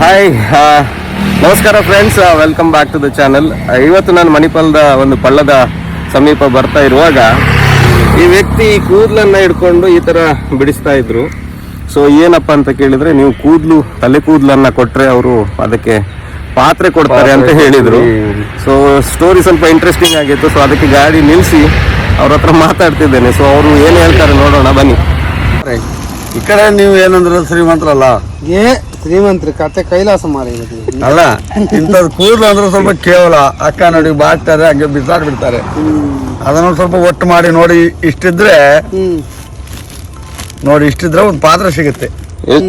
Hi ನಮಸ್ಕಾರ friends welcome back to the channel ಇವತ್ತು ನಾನು ಮಣಿಪಾಲದ ಒಂದು ಪಳ್ಳದ ಸಮೀಪ ಬರ್ತಾ ಇರುವಾಗ ಈ ವ್ಯಕ್ತಿ ಕೂದಲನ್ನ ಹಿಡ್ಕೊಂಡು ಈ ತರ ಬಿಡಿಸ್ತಾ ಇದ್ರು. ಸೊ ಏನಪ್ಪ ಅಂತ ಕೇಳಿದ್ರೆ ನೀವು ಕೂದಲು ತಲೆ ಕೂದಲನ್ನ ಕೊಟ್ರೆ ಅವರು ಅದಕ್ಕೆ ಪಾತ್ರೆ ಕೊಡ್ತಾರೆ ಅಂತ ಹೇಳಿದ್ರು. ಸೊ ಸ್ಟೋರಿ ಸ್ವಲ್ಪ ಇಂಟ್ರೆಸ್ಟಿಂಗ್ ಆಗಿತ್ತು. ಸೊ ಅದಕ್ಕೆ ಗಾಡಿ ನಿಲ್ಲಿಸಿ ಅವ್ರ ಹತ್ರ ಮಾತಾಡ್ತಿದ್ದೇನೆ. ಸೊ ಅವರು ಏನು ಹೇಳ್ತಾರೆ ನೋಡೋಣ ಬನ್ನಿ. ಈ ಕಡೆ ನೀವು ಏನಂದ್ರೆ ಶ್ರೀಮಂತರಲ್ಲ? ಏ ಶ್ರೀಮಂತರ ಕತೆ ಕೈಲಾಸ ಮಾರಿ ಅಲ್ಲ ಇಂಥದ್ದು ಕೂದಲು ಅಂದ್ರೆ ಸ್ವಲ್ಪ ಕೇವಲ ಅಕ್ಕ ನೋಡಿ ಬಾಡ್ತಾರೆ ಹಂಗೆ ಬಿಸಾಡ್ ಬಿಡ್ತಾರೆ. ಅದನ್ನು ಸ್ವಲ್ಪ ಒಟ್ಟು ಮಾಡಿ ನೋಡಿ ಇಷ್ಟಿದ್ರೆ ನೋಡಿ ಇಷ್ಟಿದ್ರೆ ಒಂದು ಪಾತ್ರ ಸಿಗುತ್ತೆ.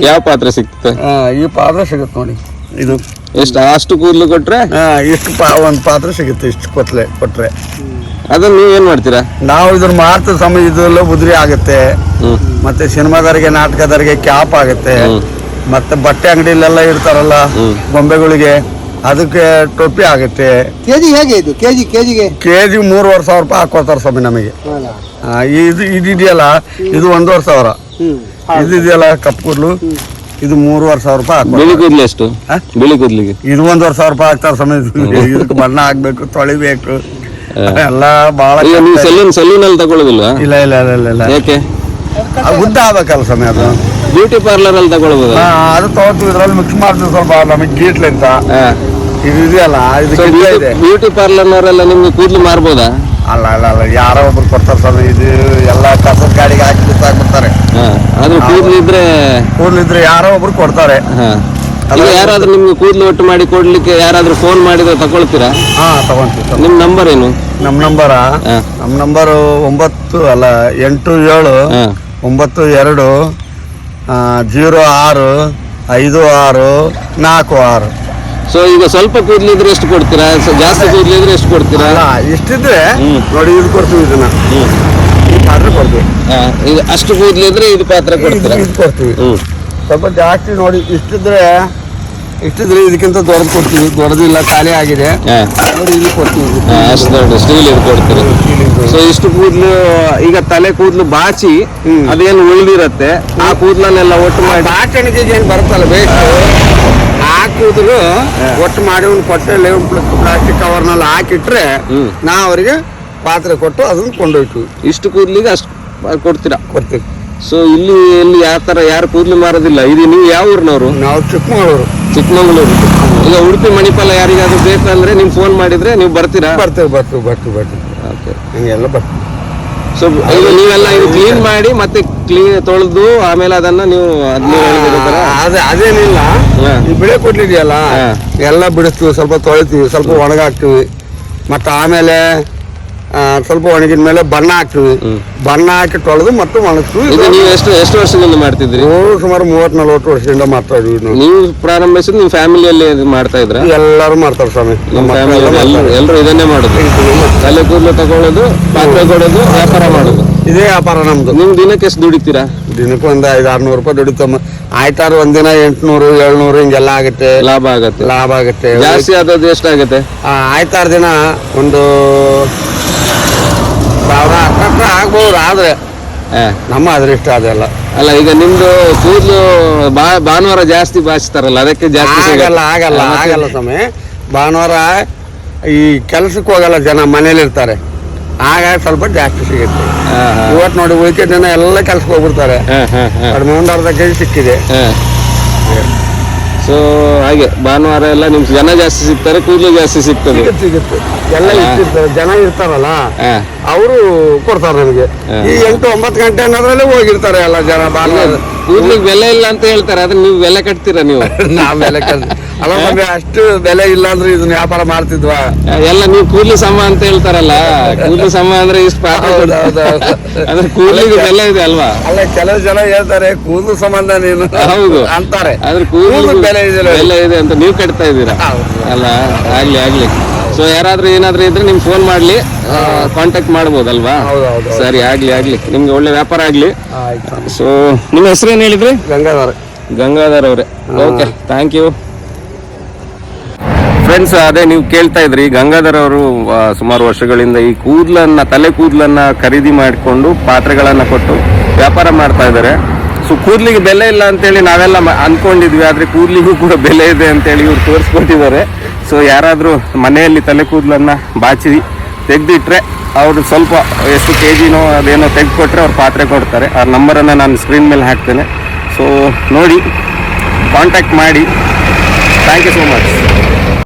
ಯಾವ ಪಾತ್ರ ಸಿಗುತ್ತೆ ಆ, ಈ ಪಾತ್ರ ಸಿಗುತ್ತೆ ನೋಡಿ. ಇದು ಎಷ್ಟು ಅಷ್ಟು ಕೂದಲು ಕೊಟ್ರೆ? ಆ, ಇಷ್ಟು ಪಾ ಒಂದು ಪಾತ್ರ ಸಿಗುತ್ತೆ ಇಷ್ಟು ಕೊತ್ತಲೆ ಕೊಟ್ರೆ. ಅದನ್ನ ನೀವು ಏನ್ ಮಾಡ್ತೀರಾ? ನಾವು ಇದನ್ನ ಮಾರ್ತ ಸಮಯ ಇದೆಲ್ಲ ಉದುರಿ ಆಗುತ್ತೆ. ಮತ್ತೆ ಸಿನಿಮಾದವರಿಗೆ ನಾಟಕದವರಿಗೆ ಕ್ಯಾಪ್ ಆಗುತ್ತೆ. ಮತ್ತೆ ಬಟ್ಟೆ ಅಂಗಡಿಲೆಲ್ಲ ಇರ್ತಾರಲ್ಲ. ಗೊಂಬೆಗಳಿಗೆ ಅದಕ್ಕೆ ಟೊಪ್ಪಿ ಆಗುತ್ತೆ. ಕೆಜಿ ಹೇಗೆ ಇದು? ಕೆಜಿ ಕೆಜಿಗೆ? ಕೆಜಿ ಮೂರುವರೆ ಸಾವಿರ ರೂಪಾಯಿ ಹಾಕೋತಾರ ಸ್ವಾಮಿ ನಮಗೆ. ಆ, ಇದು ಇದಿದೆಯಲ್ಲ ಇದು ಒಂದೂವರೆ ಸಾವಿರ. ಇದಿದೆಯಲ್ಲ ಕಪ್ಪು ಕೂದಲು ಇದು ಮೂರುವರೆ ಸಾವಿರ ರೂಪಾಯಿ ಹಾಕೋ ಬಿಳಿ ಕೂದಲು ಎಷ್ಟು? ಹಾ? ಬಿಳಿ ಕೂದಲಿಗೆ? ಇದು ಒಂದೂವರೆ ಸಾವಿರ ರೂಪಾಯಿ ಹಾಕ್ತಾರೆ ಸ್ವಾಮಿ. ಇದಕ್ಕೆ ಬಣ್ಣ ಹಾಕ್ಬೇಕು ತೊಳಿಬೇಕು. ಎಲ್ಲ ಬಹಳ ಈಗ ನೀವು. ಸಲೂನ್ ಸಲೂನ್ ಅಲ್ಲಿ ತಗೊಳ್ಳೋದಿಲ್ವಾ? ಇಲ್ಲ ಇಲ್ಲ ಇಲ್ಲ ಇಲ್ಲ ಇಲ್ಲ. ಯಾಕೆ? ಉದ್ದ ಆಗ್ಬೇಕಲ್ಲ ಸ್ವಾಮಿ ಅದು. ಬ್ಯೂಟಿ ಪಾರ್ಲರ್ ಅಲ್ಲಿ ತಗೊಳ್ಬೋದು. ಹಾ, ಅದು ತಗೋತೀವಿ ಇದ್ರಲ್ಲಿ ಮಿಕ್ಸ್ ಮಾಡ್ತೀವಿ ಸ್ವಲ್ಪ ನಮಗೆ ಗೀಟ್ಲೆ ಅಂತ. ಇದು ಇದೆಯಲ್ಲ ಇದು ಪಾರ್ಲರ್ ಇದೆ. ಬ್ಯೂಟಿ ಪಾರ್ಲರ್ನವರೆಲ್ಲ ನಿಮ್ಗೆ ಕೂದಲು ಮಾರ್ಬೋದಾ? ಅಲ್ಲ ಅಲ್ಲ ಅಲ್ಲ ಯಾರೋ ಒಬ್ರು ಕೊಡ್ತಾರೆ ಸ್ವಾಮಿ ಇದು ಎಲ್ಲ ಕಸದ ಗಾಡಿಗೆ ಹಾಕಿ ಬಿಸಾಕ್ಬಿಡ್ತಾರೆ. ಆದ್ರೆ ಕೂದ್ಲು ಇದ್ರೆ ಕೂದಲಿದ್ರೆ ಯಾರೋ ಒಬ್ರು ಕೊಡ್ತಾರೆ. ಹಾ. ಯಾರಾದ್ರೂ ನಿಮ್ಗೆ ಕೂದಲು ಒಟ್ಟು ಮಾಡಿ ಕೊಡ್ಲಿಕ್ಕೆ ಯಾರಾದ್ರೂ ಫೋನ್ ಮಾಡಿದ್ರೆ ತಗೊಳ್ತೀರಾ? ಹಾ ತಗೊಂತೀವಿ ತಗೊ- ನಿಮ್ ನಂಬರ್ ಏನು? ನಮ್ಮ ನಂಬರ. ನಮ್ಮ ನಂಬರ್ ಒಂಬತ್ತು ಅಲ್ಲ ಎಂಟು ಏಳು. ಒಂಬತ್ತು ಎರಡು ಜೀರೋ ಆರು ಐದು ಆರು ನಾಲ್ಕು ಆರು. ಸೊ ಈಗ ಸ್ವಲ್ಪ ಕೂದಲಿದ್ರೆ ಇದ್ರೆ ಎಷ್ಟು ಕೊಡ್ತೀರಾ? ಸ- ಜಾಸ್ತಿ ಕೂದಲಿದ್ರೆ ಇದ್ರೆ ಎಷ್ಟು ಕೊಡ್ತೀರಾ? ಅಲ್ಲ ಇಷ್ಟಿದ್ರೆ. ನೋಡಿ ಇದು ಕೊಡ್ತೀವಿ ಇದನ್ನ. ಈ ಪಾತ್ರೆ ಕೊಡ್ತೀವಿ. ಹಾ. ಈಗ ಅಷ್ಟು ಕೂದಲಿದ್ರೆ ಇದ್ರೆ ಇದು ಪಾತ್ರ ಇದು ಕೊಡ್ತೀರಾ ಇದು ಕೊಡ್ತೀವಿ. ಹ್ಮ್. ಸ್ವಲ್ಪ ಜಾಸ್ತಿ ನೋಡಿ ಇಷ್ಟಿದ್ರೆ ಇಷ್ಟಿದ್ರೆ ಇದಕ್ಕಿಂತ ದೊಡ್ಡದು ಕೊಡ್ತೀವಿ. ದೊಡ್ಡದಿಲ್ಲ ಖಾಲಿ ಆಗಿದೆ. ಹಾ. ನೋಡಿ ಇದು ಕೊಡ್ತೀವಿ. ಅಷ್ಟು ದೊಡ್ಡ ಸ್ಟೀಲ್ ಇದು ಕೊಡ್ತೀವಿ ಸೊ ಇಷ್ಟು ಕೂದಲು ಈಗ ತಲೆ ಕೂದಲು ಬಾಚಿ ಹ್ಮ್. ಅದೇನು ಉಳಿದಿರತ್ತೆ ಆ ಕೂದಲನ್ನೆಲ್ಲ ಒಟ್ಟು ಮಾಡಿ ಬಾಚಣಿಗೆ ಏನು ಬರುತ್ತಲ್ಲ ಬೇಕು. ಕೂದಲು ಒಟ್ಟು ಮಾಡಿ ಒಂದು ಕೊಟ್ಟೆಲ್ಲಿ ಪ್ಲಾಸ್ಟಿಕ್ ಕವರ್ನಲ್ಲಿ ಹಾಕಿಟ್ರೆ ಹ್ಮ್. ನಾ ಅವರಿಗೆ ಪಾತ್ರೆ ಕೊಟ್ಟು ಅದನ್ನ ಕೊಂಡೋಯ್ತು ಇಷ್ಟು ಕೂದಲಿಗೆ ಅಷ್ಟು ಕೊಡ್ತೀರಾ? ಕೊಡ್ತೀವಿ. ಸೊ ಇಲ್ಲಿ ಇಲ್ಲಿ ಯಾವ ತರ ಯಾರು ಕೂದಲು ಮಾರೋದಿಲ್ಲ. ಇದು ನೀವು ಯಾವ ಊರಿನವರು? ನಾವು ಚಿಕ್ಕಮಗಳೂರು. ಚಿಕ್ಕಮಗಳೂರು. ಈಗ ಉಡುಪಿ ಮಣಿಪಾಲ ಯಾರಿಗಾದ್ರೂ ಬೇಕಂದ್ರೆ ನೀವು ಫೋನ್ ಮಾಡಿದ್ರೆ ನೀವು ಬರ್ತೀರಾ? ಬರ್ತೇವೆ ಬರ್ತೀವಿ ಬರ್ತೀವಿ ಬರ್ತೀವಿ. ಓಕೆ ಹಂಗೆಲ್ಲ ಬರ್ತೀವಿ. ಸೊ ನೀವೆಲ್ಲ ಇದು ಕ್ಲೀನ್ ಮಾಡಿ ಮತ್ತೆ ಕ್ಲೀನ್ ತೊಳೆದು ಆಮೇಲೆ ಅದನ್ನ ನೀವು ಅದೇ ಅದೇನಿಲ್ಲ. ನೀವು ಬೆಳೆ ಕೊಡ್ಲಿದೆಯಲ್ಲ? ಎಲ್ಲ ಬಿಡಿಸ್ತೀವಿ ಸ್ವಲ್ಪ ತೊಳಿತೀವಿ ಸ್ವಲ್ಪ ಒಣಗಾಕ್ತೀವಿ. ಮತ್ತೆ ಆಮೇಲೆ ಸ್ವಲ್ಪ ಒಣಗಿದ ಮೇಲೆ ಬಣ್ಣ ಹಾಕ್ತೀವಿ. ಬಣ್ಣ ಹಾಕಿ ತೊಳೆದು ಮತ್ತು ಒಣಗಿಸ್ತೀವಿ ಇದು ನೀವು ಎಷ್ಟು ಎಷ್ಟು ವರ್ಷದಿಂದ ಮಾಡ್ತಿದ್ರಿ ಓ, ಸುಮಾರು ಮೂವತ್ ನಲ್ವತ್ತು ವರ್ಷದಿಂದ ಮಾಡ್ತಾ ಇದೀವಿ ನಾವು. ನೀವು ಪ್ರಾರಂಭಿಸಿದ್ ನಿಮ್ಮ ಫ್ಯಾಮಿಲಿಯಲ್ಲಿ ಇದು ಮಾಡ್ತಾ ಇದ್ರ? ಎಲ್ಲರೂ ಮಾಡ್ತಾರೆ ಸ್ವಾಮಿ. ನಮ್ಮ ಫ್ಯಾಮಿಲಿ ಎಲ್ಲರೂ ಇದನ್ನೇ ಮಾಡೋದು. ತಲೆ ಕೂದಲು ತಗೊಳ್ಳೋದು ಪಾತ್ರೆ ಕೊಡೋದು ವ್ಯಾಪಾರ ಮಾಡೋದು. ಇದೇ ವ್ಯಾಪಾರ ನಮ್ದು. ನಿಮ್ ದಿನಕ್ಕೆ ಎಷ್ಟು ದುಡಿತೀರಾ? ದಿನಕ್ಕೆ ಒಂದು ಐದು ಆರ್ನೂರು ರೂಪಾಯಿ ದುಡಿತಮ್ಮ ಆಯ್ತಾರು ಒಂದಿನ ಎಂಟ್ನೂರು ಏಳ್ನೂರು ಹಿಂಗೆಲ್ಲ ಆಗುತ್ತೆ. ಲಾಭ ಆಗುತ್ತೆ. ಲಾಭ ಆಗುತ್ತೆ. ಜಾಸ್ತಿ ಆದದ್ದು ಎಷ್ಟಾಗುತ್ತೆ? ಆ, ಆಯ್ತಾರ ದಿನ ಒಂದು ಹತ್ರ ಆಗ್ಬೋದು? ಆದ್ರೆ ನಮ್ಮ ಅದೃಷ್ಟ ಅದೆಲ್ಲ. ಅಲ್ಲ ಈಗ ನಿಮ್ದು ಕೂದಲು ಭಾನುವಾರ ಜಾಸ್ತಿ ಬಾಚ್ತಾರಲ್ಲ ಅದಕ್ಕೆ ಜಾಸ್ತಿ. ಆಗಲ್ಲ ಆಗಲ್ಲ ಆಗಲ್ಲ ಸ್ವಾಮಿ. ಭಾನುವಾರ ಈ ಕೆಲಸಕ್ಕೆ ಹೋಗಲ್ಲ ಜನ ಮನೇಲಿ ಇರ್ತಾರೆ. ಆಗ ಸ್ವಲ್ಪ ಜಾಸ್ತಿ ಸಿಗುತ್ತೆ. ಇವತ್ತು ನೋಡಿ ಉಳಿಕೆ ಜನ ಎಲ್ಲ ಕೆಲ್ಸಕ್ಕೆ ಹೋಗ್ಬಿಡ್ತಾರೆ. ಕಡಿಮೆ ಒಂದು ಅರ್ಧ ಕೆಜಿ ಸಿಕ್ಕಿದೆ. ಸೊ ಹಾಗೆ ಭಾನುವಾರ ಎಲ್ಲ ನಿಮ್ ಜನ ಜಾಸ್ತಿ ಸಿಗ್ತಾರೆ ಕೂದಲು ಜಾಸ್ತಿ ಸಿಗ್ತದೆ. ಸಿಗುತ್ತೆ ಸಿಗುತ್ತೆ. ಎಲ್ಲ ಜನ ಇರ್ತಾರಲ್ಲ ಹಾ. ಅವರು ಕೊಡ್ತಾರೆ ನಮಗೆ. ಈ ಎಂಟು ಒಂಬತ್ತು ಗಂಟೆ ಅನ್ನೋದ್ರಲ್ಲೇ ಹೋಗಿರ್ತಾರೆ ಎಲ್ಲ ಜನ ಭಾನುವಾರ. ಕೂದ್ಲಿಗೆ ಬೆಲೆ ಇಲ್ಲ ಅಂತ ಹೇಳ್ತಾರೆ ಅದನ್ನ ನೀವು ಬೆಲೆ ಕಟ್ತೀರಾ ನೀವು? ನಾವು ಬೆಲೆ ಕಲ್ ಅಲ್ಲ ನಮ್ಗೆ ಅಷ್ಟು ಬೆಲೆ ಇಲ್ಲ ಅಂದ್ರೆ ಇದನ್ನ ವ್ಯಾಪಾರ ಮಾಡ್ತಿದ್ವಾ? ಎಲ್ಲ ನೀವು ಕೂಲಿ ಸಮ ಅಂತ ಹೇಳ್ತಾರಲ್ಲ ಕೂಲಿ ಸಮ ಅಂದ್ರೆ ಇಷ್ಟು. ಅಂದ್ರೆ ಕೂಲಿಗೆ ಬೆಲೆ ಇದೆ ಅಲ್ವಾ? ಅಲ್ಲ ಕೆಲವು ಜನ ಹೇಳ್ತಾರೆ ಕೂದಲು ಸಂಬಂಧ ನೀನು ಹೌದು. ಅಂತಾರೆ. ಅಂದ್ರೆ ಕೂದಲು ಬೆಲೆ ಇದೆ ಬೆಲೆ ಇದೆ ಅಂತ ನೀವು ಕಟ್ತಾ ಇದ್ದೀರಾ? ಅಲ್ಲ ಆಗ್ಲಿ ಆಗ್ಲಿ. ಸೊ ಯಾರಾದ್ರೂ ಏನಾದ್ರೂ ಇದ್ರೆ ನಿಮ್ಗೆ ಫೋನ್ ಮಾಡ್ಲಿ. ಕಾಂಟ್ಯಾಕ್ಟ್ ಮಾಡ್ಬೋದಲ್ವಾ. ಸರಿ ಆಗ್ಲಿ ಆಗ್ಲಿ. ನಿಮ್ಗೆ ಒಳ್ಳೆ ವ್ಯಾಪಾರ ಆಗ್ಲಿ. ಸೊ ನಿಮ್ಮ ಹೆಸರು ಏನ್ ಹೇಳಿದ್ರಿ? ಗಂಗಾಧರ. ಗಂಗಾಧರ್ ಅವರೇ. ಓಕೆ ಥ್ಯಾಂಕ್ ಯು ಫ್ರೆಂಡ್ಸ್ ಅದೇ ನೀವು ಕೇಳ್ತಾ ಇದ್ರಿ, ಗಂಗಾಧರ್ ಅವರು ಸುಮಾರು ವರ್ಷಗಳಿಂದ ಈ ಕೂದಲನ್ನ, ತಲೆ ಕೂದಲನ್ನ ಖರೀದಿ ಮಾಡಿಕೊಂಡು ಪಾತ್ರೆಗಳನ್ನ ಕೊಟ್ಟು ವ್ಯಾಪಾರ ಮಾಡ್ತಾ ಇದ್ದಾರೆ. ಸೊ ಕೂದಲಿಗೆ ಬೆಲೆ ಇಲ್ಲ ಅಂತೇಳಿ ನಾವೆಲ್ಲ ಅನ್ಕೊಂಡಿದ್ವಿ, ಆದ್ರೆ ಕೂದಲಿಗೂ ಕೂಡ ಬೆಲೆ ಇದೆ ಅಂತೇಳಿ ಇವ್ರು ತೋರಿಸ್ಕೊಟ್ಟಿದ್ದಾರೆ. ಸೊ ಯಾರಾದ್ರೂ ಮನೆಯಲ್ಲಿ ತಲೆ ಕೂದಲನ್ನ ಬಾಚಿ ತೆಗೆದಿಟ್ರೆ ಅವರು ಸ್ವಲ್ಪ ಎಷ್ಟು ಕೆ ಜಿನೋ ಅದೇನೋ ತೆಗೆದುಕೊಟ್ರೆ ಅವ್ರು ಪಾತ್ರೆ ಕೊಡ್ತಾರೆ. ಆ ನಂಬರನ್ನು ನಾನು ಸ್ಕ್ರೀನ್ ಮೇಲೆ ಹಾಕ್ತೇನೆ. ಸೊ ನೋಡಿ ಕಾಂಟ್ಯಾಕ್ಟ್ ಮಾಡಿ. Thank you so much